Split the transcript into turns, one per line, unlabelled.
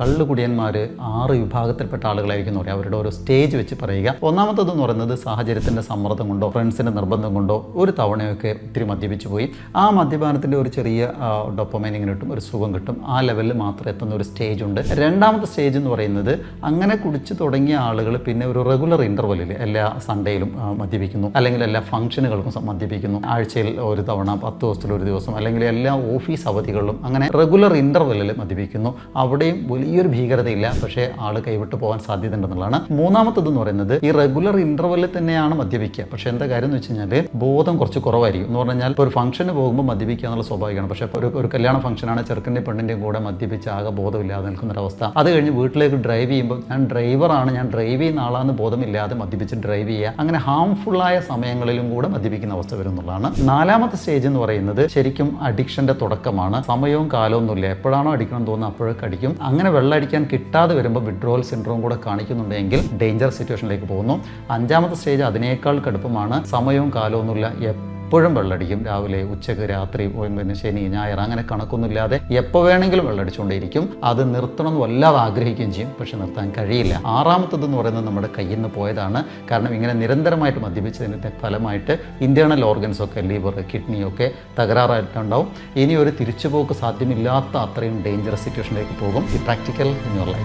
കള്ളുകുടിയന്മാർ ആറ് വിഭാഗത്തിൽപ്പെട്ട ആളുകളായിരിക്കും എന്ന് പറയാം. അവരുടെ ഓരോ സ്റ്റേജ് വെച്ച് പറയുക. ഒന്നാമത്തതെന്ന് പറയുന്നത് സാഹചര്യത്തിന്റെ സമ്മർദ്ദം കൊണ്ടോ ഫ്രണ്ട്സിന്റെ നിർബന്ധം കൊണ്ടോ ഒരു തവണയൊക്കെ ഒത്തിരി മദ്യപിച്ചു പോയി. ആ മദ്യപാനത്തിന്റെ ഒരു ചെറിയ ഡൊപ്പമൈൻ ഇങ്ങനെ കിട്ടും ഒരു സുഖം കിട്ടും. ആ ലെവലിൽ മാത്രം എത്തുന്ന ഒരു സ്റ്റേജ് ഉണ്ട്. രണ്ടാമത്തെ സ്റ്റേജ് എന്ന് പറയുന്നത് അങ്ങനെ കുടിച്ച് തുടങ്ങിയ ആളുകൾ പിന്നെ ഒരു റെഗുലർ ഇന്റർവെല്ലിൽ എല്ലാ സൺഡേയിലും മദ്യപിക്കുന്നു. അല്ലെങ്കിൽ എല്ലാ ഫംഗ്ഷനുകൾക്കും മദ്യപിക്കുന്നു. ആഴ്ചയിൽ ഒരു തവണ പത്ത് ദിവസത്തിൽ ഒരു ദിവസം അല്ലെങ്കിൽ എല്ലാ ഓഫീസ് അവധികളിലും അങ്ങനെ റെഗുലർ ഇന്റർവെല്ലിൽ മദ്യപിക്കുന്നു. അവിടെയും വലിയൊരു ഭീകരതയില്ല പക്ഷേ ആൾ കൈവിട്ട് പോകാൻ സാധ്യത ഉണ്ടെന്നുള്ളതാണ് മൂന്നാമത്തത് എന്ന് പറയുന്നത് ഈ റെഗുലർ ഇന്റർവെല്ലിൽ തന്നെയാണ് മദ്യപിക്കുക. പക്ഷേ എന്താ കാര്യം എന്ന് വെച്ച് കഴിഞ്ഞാൽ ബോധം കുറച്ച് കുറവായിരിക്കും. എന്ന് പറഞ്ഞാൽ ഇപ്പോൾ ഒരു ഫംഗ്ഷന് പോകുമ്പോൾ മദ്യപിക്കുക എന്നുള്ള സ്വാഭാവികമാണ്. പക്ഷേ ഒരു ഒരു കല്യാണ ഫംഗ്ഷനാണ് ചെറുക്കന്റെ പെണ്ണിന്റെയും കൂടെ മദ്യപിച്ച് ആകെ ബോധമില്ലാതെ നിൽക്കുന്ന ഒരു അവസ്ഥ. അത് കഴിഞ്ഞ് വീട്ടിലേക്ക് ഡ്രൈവ് ചെയ്യുമ്പോൾ ഞാൻ ഡ്രൈവറാണ് ഞാൻ ഡ്രൈവ് ചെയ്യുന്ന ആളാണെന്ന് ബോധമില്ലാതെ മദ്യപിച്ച് ഡ്രൈവ് ചെയ്യുക. അങ്ങനെ ഹാംഫുള്ളായ സമയങ്ങളിലും കൂടെ മദ്യപിക്കുന്ന അവസ്ഥ വരും എന്നുള്ളതാണ്. നാലാമത്തെ സ്റ്റേജ് എന്ന് പറയുന്നത് ശരിക്കും അഡിക്ഷന്റെ തുടക്കമാണ്. സമയവും കാലവും ഒന്നുമില്ല. എപ്പോഴാണോ അടിക്കണം തോന്നുന്നത് അപ്പോഴൊക്കെ അടിക്കും. അങ്ങനെ വെള്ളം അടിക്കാൻ കിട്ടാതെ വരുമ്പോൾ വിഡ്രോവൽ സിൻഡ്രോം കൂടെ കാണിക്കുന്നുണ്ടെങ്കിൽ ഡേഞ്ചർ സിറ്റുവേഷനിലേക്ക് പോകുന്നു. അഞ്ചാമത്തെ സ്റ്റേജ് അതിനേക്കാൾ കടുപ്പമാണ്. സമയവും കാലവും ഒന്നുമില്ല എപ്പോഴും വെള്ളടിക്കും. രാവിലെ ഉച്ചയ്ക്ക് രാത്രി പിന്നെ ശനി ഞായർ അങ്ങനെ കണക്കൊന്നുമില്ലാതെ എപ്പോൾ വേണമെങ്കിലും വെള്ളടിച്ചുകൊണ്ടേയിരിക്കും അത് നിർത്തണം എന്ന് വല്ലാതെ ആഗ്രഹിക്കുകയും ചെയ്യും. പക്ഷെ നിർത്താൻ കഴിയില്ല. ആറാമത്തത് എന്ന് പറയുന്നത് നമ്മുടെ കയ്യിൽ നിന്ന് പോയതാണ്. കാരണം ഇങ്ങനെ നിരന്തരമായിട്ട് മദ്യപിച്ചതിന്റെ ഫലമായിട്ട് ഇന്റേർണൽ ഓർഗൻസ് ഒക്കെ ലിവർ കിഡ്നി ഒക്കെ തകരാറായിട്ടുണ്ടാവും. ഇനി ഒരു തിരിച്ചുപോക്ക് സാധ്യമില്ലാത്ത അത്രയും ഡേഞ്ചറസ് സിറ്റുവേഷനിലേക്ക് പോകും. ഈ പ്രാക്ടിക്കൽ ഇൻ യുവർ ലൈഫ്